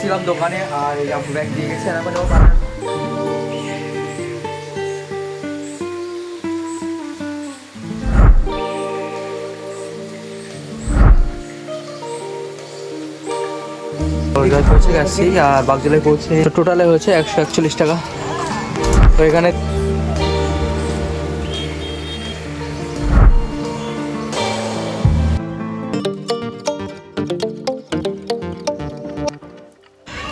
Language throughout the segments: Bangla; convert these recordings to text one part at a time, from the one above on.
এসেছিলাম দোকানে, আর এই আপু ব্যাগ দিয়ে গেছে পৌঁছে গেছি, আর বাগজলায় পৌঁছে টোটালে হয়েছে একশো একচল্লিশ টাকা। তো এখানে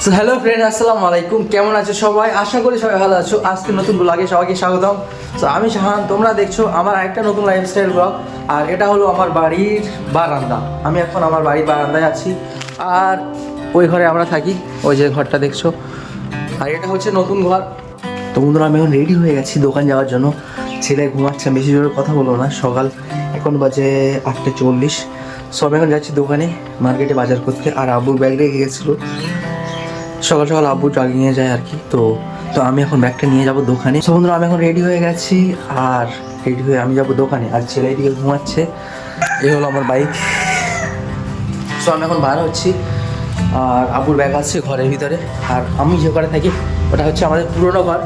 সো হ্যালো ফ্রেন্ড আসসালামু আলাইকুম কেমন আছো সবাই? আশা করি সবাই ভালো আছো। আজকে নতুন ব্লগে সবাইকে স্বাগতম। তো আমি শাহান। তোমরা দেখছ আমার একটা নতুন লাইফস্টাইল ব্লগ আর এটা হলো আমার বাড়ির বারান্দা। আমি এখন আমার বাড়ির বারান্দায় আছি। আর ওই ঘরে আমরা থাকি। ওই যে ঘরটা দেখছ। আর এটা হচ্ছে নতুন ঘর। তো বন্ধুরা, আমি এখন রেডি হয়ে গেছি দোকান যাওয়ার জন্য। ছেলে ঘুমাচ্ছে বেশি জোরে কথা বলব না। সকাল এখন বাজে আটটা চল্লিশ। সো আমি এখন যাচ্ছি দোকানে মার্কেটে বাজার করতে। আর আব্বুর ব্যাগ রেখে গেছিল। সকাল সকাল আব্বু নিয়ে যায় আর কি। তো তো আমি এখন ব্যাগটা নিয়ে যাব দোকানে। তো বন্ধুরা, আমি এখন রেডি হয়ে গেছি আর রেডি হয়ে আমি যাব দোকানে। আর ছেলে এদিকে ঘুমাচ্ছে এই হলো আমার বাইক সো আমি এখন বার হচ্ছি। আর আব্বুর ব্যাগ আছে ঘরের ভিতরে। আর আমি যে ঘরে থাকি, ওটা হচ্ছে আমাদের পুরোনো ঘর।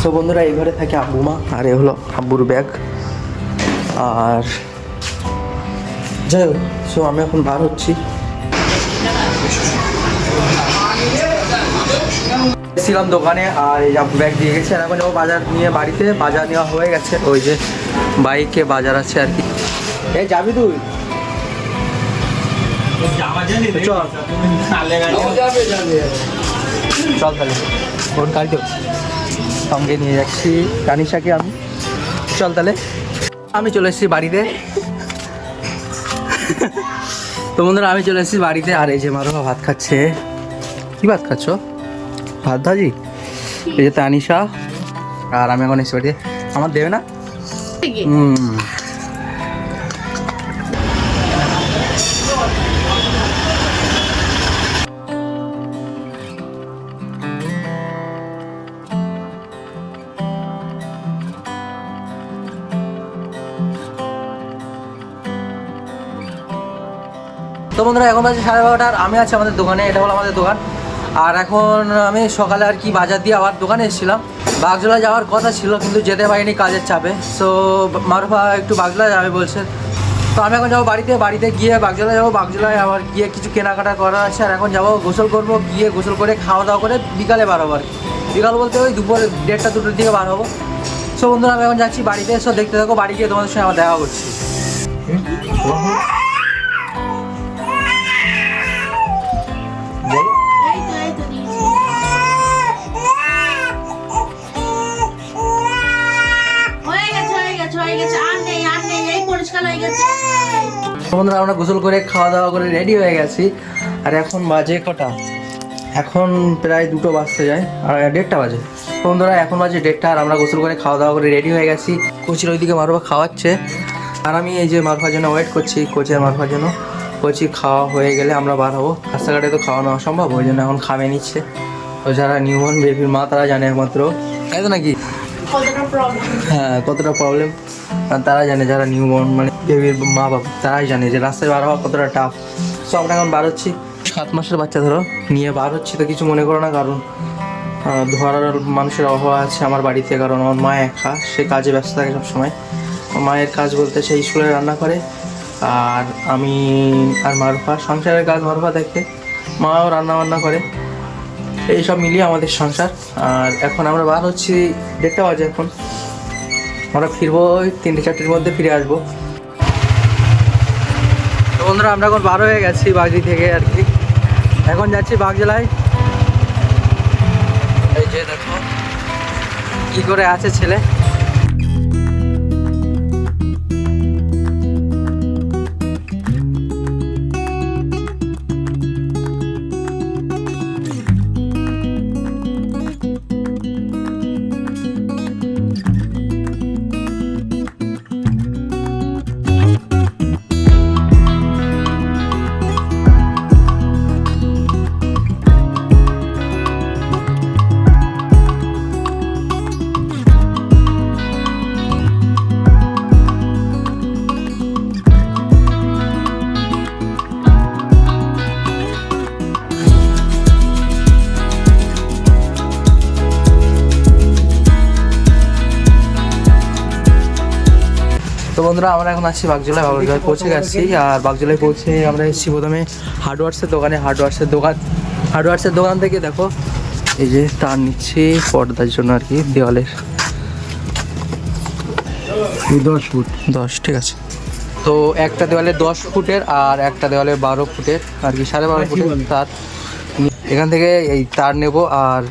সো বন্ধুরা, এই ঘরে থাকে আব্বু মা, আর এ হলো আব্বুর ব্যাগ আর যাই হোক সো আমি এখন বার হচ্ছি। ছিলাম দোকানে, আর এই ব্যাগ দিয়ে গেছে। আর এখন বাজার নিয়ে বাড়িতে। বাজার নেওয়া হয়ে গেছে। ওই যে বাইকে বাজার আছে আর কি। এই যাবি তুই? চল। চল তাহলে। ফোন কাটো সঙ্গে নিয়ে যাচ্ছি। কানিশাকে আমি। চল তাহলে। আমি চলে এসেছি বাড়িতে। তো বন্ধুরা, আমি চলে এসেছি বাড়িতে। আর এই যে মারুফা ভাত খাচ্ছে। কি ভাত খাচ্ছ? ভাত ভাজি এই যে তানিশা আর আমি এখন এসে বাড়িতে আমার দেবে না? হুম। তো বন্ধুরা এখন বাজে সাড়ে বারোটার আমি আছি আমাদের দোকানে এটা হলো আমাদের দোকান। আর এখন আমি সকালে আর কি বাজার দিয়ে আবার দোকানে এসেছিলাম। বাগজোলা যাওয়ার কথা ছিল, কিন্তু যেতে পারিনি কাজের চাপে। সো মারুফা একটু বাগজোলা যাবে বলছে। তো আমি এখন যাব বাড়িতে বাড়িতে গিয়ে বাগজোলা যাব। বাগজোলায় আবার গিয়ে কিছু কেনাকাটা করা আছে। আর এখন যাব গোসল করব, গিয়ে গোসল করে খাওয়া দাওয়া করে বিকালে বার হব বিকাল বলতে ওই দুপুর দেড়টা, দুটোর দিকে বার হব। সো বন্ধুরা, আমি এখন যাচ্ছি বাড়িতে। এসো দেখতে থাকো, বাড়ি গিয়ে তোমাদের সঙ্গে আমার দেখা করছি বন্ধুরা, আমরা গোসল করে খাওয়া দাওয়া করে রেডি হয়ে গেছি। আর এখন বাজে কটা? এখন প্রায় দুটো বাজতে যায়, আর দেড়টা বাজে। বন্ধুরা, এখন বাজে দেড়টা, আর আমরা গোসল করে খাওয়া দাওয়া করে রেডি হয়ে গেছি। কোচির ওইদিকে মারুফা খাওয়াচ্ছে। আর আমি এই যে মারুফার জন্য ওয়েট করছি, কোচের মারুফার জন্য। কোচি খাওয়া হয়ে গেলে আমরা বার হব। রাস্তাঘাটে তো খাওয়া খাওয়ানো অসম্ভব ওই জন্য এখন খাবে নিচ্ছে। তো যারা নিউবর্ন বেবির মা, তারা জানে একমাত্র। তাই তো নাকি? হ্যাঁ কতটা প্রবলেম তারা জানে যারা নিউ নিউবর্ন মানে বেবির মা বাবা তারাই জানে যে রাস্তায় বার হওয়া কতটা টাফ সো আমরা এখন বার হচ্ছি। সাত মাসের বাচ্চা ধরো, নিয়ে বার হচ্ছি তো কিছু মনে করো না, কারণ ধরার মানুষের অভাব আছে আমার বাড়িতে, কারণ আমার মা একা, সে কাজে ব্যস্ত থাকে সবসময়। মায়ের কাজ বলতে সে স্কুলে রান্না করে, আর আমি আর মারুফা, সংসারের কাজ মারুফা দেখে, মাও রান্না বান্না করে। এই সব মিলিয়ে আমাদের সংসার। আর এখন আমরা বার হচ্ছি, দেখতে পাওয়া যায় এখন। আমরা ফিরবো ওই তিনটে চারটের মধ্যে ফিরে আসব। বন্ধুরা, আমরা এখন বার হয়ে গেছি বাগদি থেকে আর কি। এখন যাচ্ছি বাগজেলায়। এই যে দেখো, কি করে আছে ছেলে। বন্ধুরা আমরা এখন আছি বাগজোলায় বাগজোলায় পৌঁছে গেছি। আর বাগজোলায় পৌঁছে আমরা এসেছি প্রথমে হার্ডওয়ার্সের দোকানে। হার্ডওয়ার্সের দোকান হার্ডওয়ার্সের দোকান থেকে দেখো এই যে তার নিচ্ছে পর্দার জন্য আর কি দেওয়ালের। দশ ফুট। দশ ঠিক আছে। তো একটা দেওয়ালে দশ ফুটের আর একটা দেওয়ালে বারো ফুটের আর কি সাড়ে বারো ফুটের তার। এখান থেকে এই তার নেব আর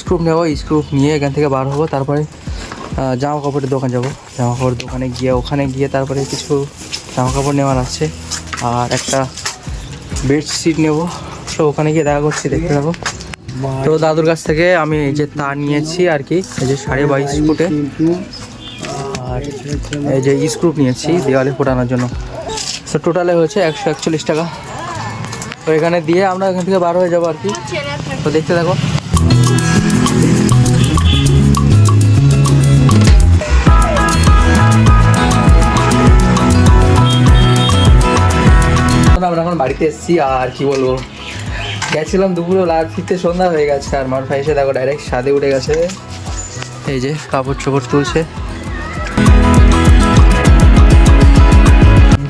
স্ক্রুপ নেব স্ক্রুপ নিয়ে এখান থেকে বার হব তারপরে জামা কাপড়ের দোকান যাব। জামা কাপড়ের দোকানে গিয়ে ওখানে গিয়ে তারপরে কিছু জামা কাপড় নেওয়ার আছে। আর একটা বেডশিট নেব। তো ওখানে গিয়ে দেখা করছি, দেখতে থাকো। তো দাদুর কাছ থেকে আমি এই যে তার নিয়েছি আর কি, এই যে সাড়ে বাইশ ফুটে। আর এই যে স্ক্রুপ নিয়েছি দেওয়ালে ফোটানোর জন্য। তো টোটালে হয়েছে একশো একচল্লিশ টাকা। তো এখানে দিয়ে আমরা এখান থেকে বার হয়ে যাব আর কি। তো দেখতে থাকো। বাড়িতে এসেছি আর কি বলব? গেছিলাম দুপুরে লাইভ ফিরতে সন্ধ্যা হয়ে গেছে আর মার ভাই এসে দেখো ডাইরেক্ট সাদে উঠে গেছে। এই যে কাপড় চোপড় তুলছে।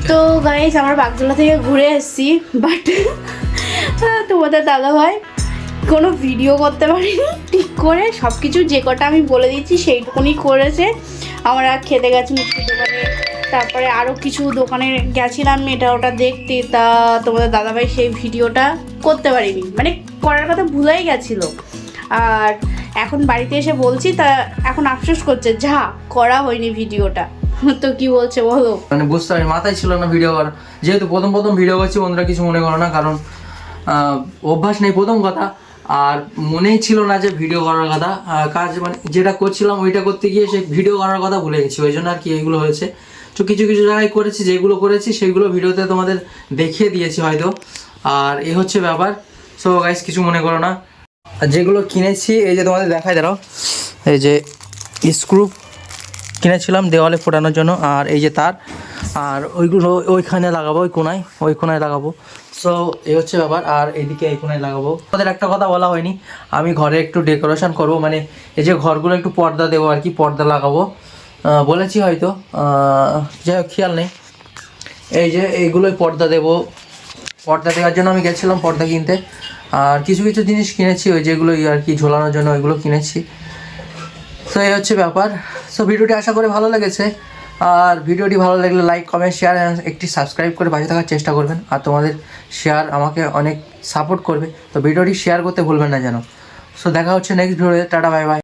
তো গাইস আমরা বাগদোলা থেকে ঘুরে এসেছি বাট তোমাদের দাদা ভাই কোনো ভিডিও করতে পারিনি। ঠিক করে সব কিছু যে কটা আমি বলে দিচ্ছি, সেইটুকুনি করেছে। আমরা খেতে গেছি মিষ্টির দোকানে। তারপরে আরও কিছু দোকানে গেছিলাম এটা ওটা দেখতে, তা তোমাদের দাদাভাই সেই ভিডিওটা করতে পারিনি। মানে করার কথা ভুলেই গেছিল। আর এখন বাড়িতে এসে বলছি, তা এখন আফসোস করছে, যা, করা হয়নি ভিডিওটা। তো কি বলছে বলো? মানে বুঝতে পারি মাথায় ছিল না ভিডিও করা যেহেতু প্রথম প্রথম ভিডিও করছি, বন্ধুরা কিছু মনে করো না, কারণ অভ্যাস নেই প্রথম কথা। আর মনেই ছিল না যে ভিডিও করার কথা। কাজ মানে যেটা করছিলাম, ওইটা করতে গিয়ে সেই ভিডিও করার কথা ভুলে গেছি। ওই জন্য আর কি এইগুলো হয়েছে। তো কিছু কিছু জায়গায় করেছি, যেগুলো করেছি, সেগুলো ভিডিওতে তোমাদের দেখিয়ে দিয়েছি হয়তো। আর এ হচ্ছে ব্যাপার। সো গাইস কিছু মনে করো না। আর যেগুলো কিনেছি, এই যে তোমাদের দেখায়, দাঁড়াও। এই যে স্ক্রু কিনেছিলাম দেওয়ালে ফোটানোর জন্য, আর এই যে তার। আর ওইগুলো ওইখানে লাগাবো, ওই কোনায় ওই কোনায় লাগাবো। সো এই হচ্ছে ব্যাপার, আর এইদিকে এই কোনায় লাগাবো। ওদের একটা কথা বলা হয়নি, আমি ঘরে একটু ডেকোরেশন করব মানে এই যে ঘরগুলো একটু পর্দা দেবো আর কি, পর্দা লাগাবো। বলেছি হয়তো। যাই হোক, খেয়াল নেই। এই যে এইগুলোই পর্দা দেবো। পর্দা দেওয়ার জন্য আমি গেছিলাম পর্দা কিনতে। আর কিছু কিছু জিনিস কিনেছি, ওই যেগুলো আর কি ঝোলানোর জন্য ওইগুলো কিনেছি। তো এই হচ্ছে ব্যাপার। সো ভিডিওটি আশা করে ভালো লেগেছে। আর ভিডিওটি ভালো লাগলে লাইক কমেন্ট শেয়ার একটি সাবস্ক্রাইব করে পাশে থাকার চেষ্টা করবেন। আর তোমাদের শেয়ার আমাকে অনেক সাপোর্ট করবে। তো ভিডিওটি শেয়ার করতে ভুলবেন না যেন। সো দেখা হচ্ছে নেক্সট ভিডিওতে টাটা বাই বাই